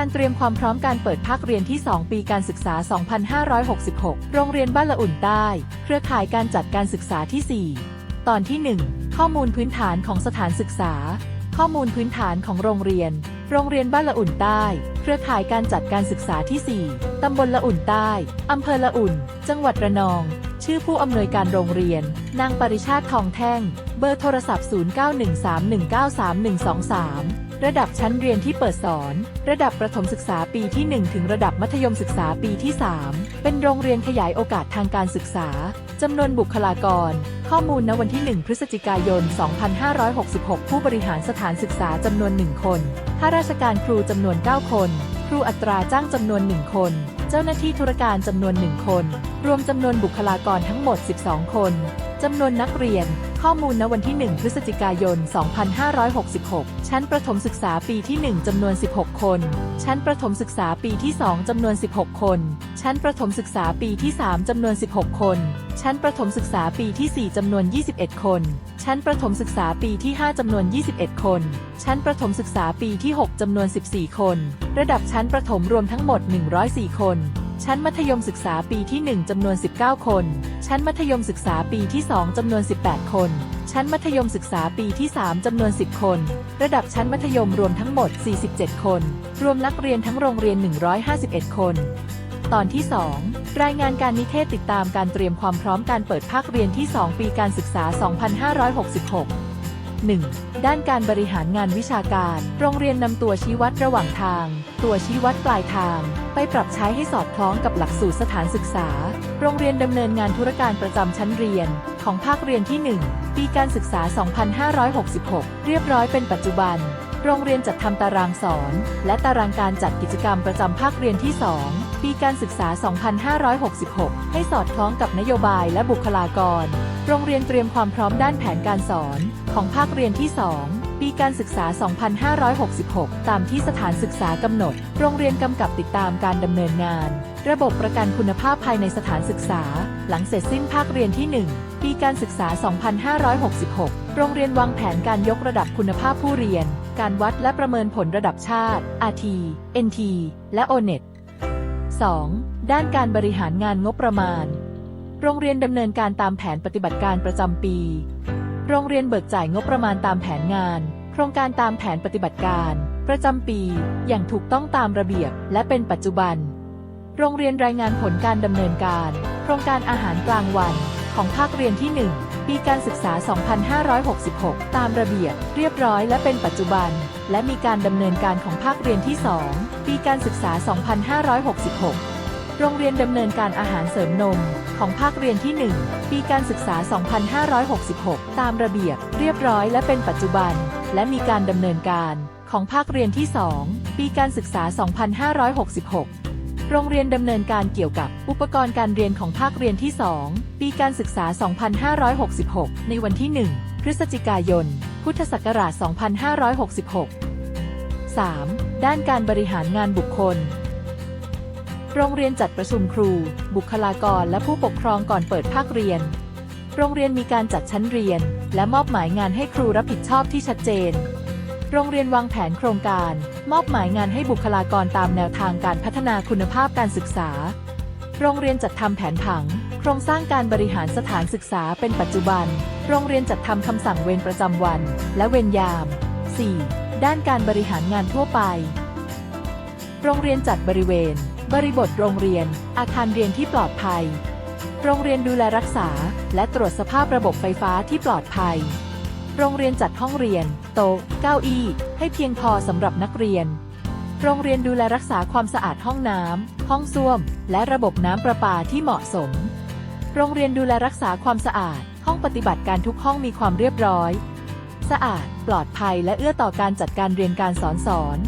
การเตรียมความพร้อมการเปิดภาคเรียนที่ 2 ปีการศึกษา 2566 โรงเรียนบ้านละอุ่นใต้ เครือข่ายการจัดการศึกษาที่ 4 ตอนที่ 1 ข้อมูลพื้นฐานของสถานศึกษา ข้อมูลพื้นฐานของโรงเรียน โรงเรียนบ้านละอุ่นใต้ เครือข่ายการจัดการศึกษาที่ 4 ตำบลละอุ่นใต้ อำเภอละอุ่น จังหวัดระนอง ชื่อผู้อำนวยการโรงเรียน นางปริชาติทองแท่ง เบอร์โทรศัพท์ 0913193193 ระดับชั้นเรียนที่เปิดสอน ระดับประถมศึกษาปีที่ 1 ถึงระดับมัธยมศึกษาปีที่ 3 เป็นโรงเรียนขยายโอกาสทางการศึกษาจำนวนบุคลากร ข้อมูลณวันที่ 1 พฤศจิกายน 2566 ผู้บริหารสถานศึกษาจำนวน 1 คนข้าราชการครูจำนวน 9 คน ครูอัตราจ้างจำนวน 1 คน เจ้าหน้าที่ธุรการจำนวน 1 คน รวมจำนวนบุคลากรทั้งหมด 12 คน จำนวนนักเรียน ข้อมูลณวันที่ 1 พฤศจิกายน 2566 ชั้นประถมศึกษาปีที่ 1 จำนวน 16 คน ชั้นประถมศึกษาปีที่ 2 จำนวน 16 คน ชั้นประถมศึกษาปีที่ 3 จำนวน 16 คน ชั้นประถมศึกษาปีที่ 4 จำนวน 21 คน ชั้นประถมศึกษาปีที่ 5 จำนวน 21 คน ชั้นประถมศึกษาปีที่ 6 จำนวน 14 คน ระดับชั้นประถมรวมทั้งหมด 104 คน ชั้นมัธยมศึกษาปีที่ 1จำนวน 19 คน ชั้นมัธยมศึกษาปีที่ 2จำนวน 18 คน ชั้นมัธยมศึกษาปีที่ 3จำนวน 10 คน ระดับชั้นมัธยมรวมทั้งหมด 47 คน รวมนักเรียนทั้งโรงเรียน 151 คน ตอนที่ 2 รายงานการนิเทศติดตามการเตรียมความพร้อมการเปิดภาคเรียนที่ 2 ปีการศึกษา 2566 1. ด้านการบริหารงานวิชาการ โรงเรียนนำตัวชี้วัดระหว่างทาง ตัวชี้วัดปลายทาง ไปปรับใช้ให้สอดคล้องกับหลักสูตรสถานศึกษา โรงเรียนดำเนินงานธุรการประจำชั้นเรียน ของภาคเรียนที่ 1 ปีการศึกษา 2566 เรียบร้อยเป็นปัจจุบัน โรงเรียนจัดทำตารางสอน และตารางการจัดกิจกรรมประจำภาคเรียนที่ 2 ปีการศึกษา 2566 ให้สอดคล้องกับนโยบายและบุคลากร โรงเรียนเตรียมความพร้อมด้านแผนการสอนของภาคเรียนที่ 2 ปีการศึกษา 2566 ตามที่สถานศึกษากำหนด โรงเรียนกำกับติดตามการดำเนินงาน ระบบประกันคุณภาพภายในสถานศึกษา หลังเสร็จสิ้นภาคเรียนที่ 1 ปีการศึกษา 2566 โรงเรียนวางแผนการยกระดับคุณภาพผู้เรียน การวัดและประเมินผลระดับชาติ RT NT และ ONET 2. ด้านการบริหารงานงบประมาณ โรงเรียนดำเนินการตามแผนปฏิบัติการประจำปี โรงเรียนเบิกจ่ายงบประมาณตามแผนงาน โครงการตามแผนปฏิบัติการ ประจำปี อย่างถูกต้องตามระเบียบ และเป็นปัจจุบัน โรงเรียนรายงานผลการดำเนินการ โครงการอาหารกลางวัน ของภาคเรียนที่ 1 ปีการศึกษา 2566 ตามระเบียบ เรียบร้อยและเป็นปัจจุบัน และมีการดำเนินการของภาคเรียนที่ 2 ปีการศึกษา 2566 โรงเรียนดำเนินการอาหารเสริมนม ของภาคเรียนที่ 1 ปีการศึกษา 2566 ตามระเบียบ เรียบร้อยและเป็นปัจจุบัน และมีการดำเนินการของภาคเรียนที่ 2 ปีการศึกษา 2566 โรงเรียนดำเนินการเกี่ยวกับอุปกรณ์การเรียนของภาคเรียนที่ 2 ปีการศึกษา 2566 ในวันที่ 1 พฤศจิกายน พุทธศักราช 2566 3. ด้านการบริหารงานบุคคล โรงเรียนจัดประชุมครู บุคลากรและผู้ปกครองก่อนเปิดภาคเรียน โรงเรียนมีการจัดชั้นเรียน และมอบหมายงานให้ครูรับผิดชอบที่ชัดเจน โรงเรียนวางแผนโครงการ มอบหมายงานให้บุคลากรตามแนวทางการพัฒนาคุณภาพการศึกษา โรงเรียนจัดทำแผนผัง โครงสร้างการบริหารสถานศึกษาเป็นปัจจุบัน โรงเรียนจัดทำคำสั่งเวรประจำวัน และเวรยาม 4. ด้านการบริหารงานทั่วไป โรงเรียนจัดบริเวณ บริบทโรงเรียน อาคารเรียนที่ปลอดภัย โรงเรียนดูแลรักษา และตรวจสภาพระบบไฟฟ้าที่ปลอดภัย โรงเรียนจัดห้องเรียน โต๊ะเก้าอี้ ให้เพียงพอสำหรับนักเรียน โรงเรียนดูแลรักษาความสะอาดห้องน้ำห้องส้วม และระบบน้ำประปาที่เหมาะสม โรงเรียนดูแลรักษาความสะอาด ห้องปฏิบัติการทุกห้องมีความเรียบร้อย สะอาด ปลอดภัย และเอื้อต่อการจัดการเรียนการสอนสอน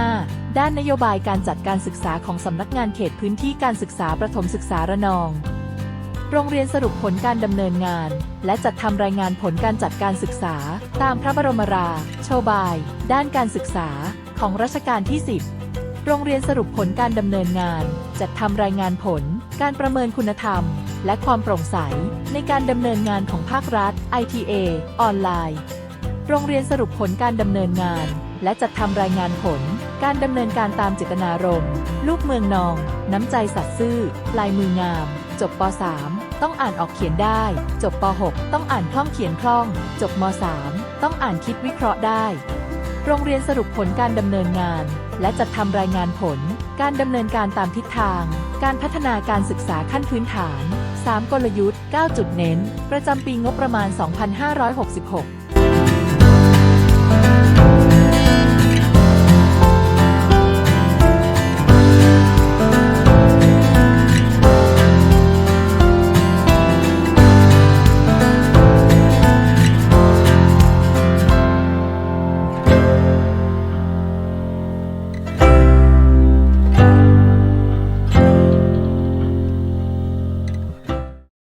5. ด้านนโยบายการจัดการศึกษาของสำนักงานเขตพื้นที่การศึกษาประถมศึกษาระนอง โรงเรียนสรุปผลการดำเนินงาน และจัดทำรายงานผลการจัดการศึกษา ตามพระบรมราโชบาย ด้านการศึกษา ของรัชกาลที่ 10 โรงเรียนสรุปผลการดำเนินงาน จัดทำรายงานผล การประเมินคุณธรรม และความโปร่งใส ในการดำเนินงานของภาครัฐ ITA ออนไลน์ โรงเรียนสรุปผลการดำเนินงาน และจัดทำรายงานผล การดำเนินการตามเจตนารมณ์ ลูกเมืองนอง น้ำใจสัตย์ซื่อ ลายมืองาม จบป .3 ต้องอ่านออกเขียนได้ จบป .6 ต้องอ่านคล่องเขียนคล่อง จบม .3 ต้องอ่านคิดวิเคราะห์ได้ โรงเรียนสรุปผลการดำเนินงาน และจัดทำรายงานผล การดำเนินการตามทิศทาง การพัฒนาการศึกษาขั้นพื้นฐาน 3 กลยุทธ์ 9 จุดเน้น ประจำปีงบประมาณ 2566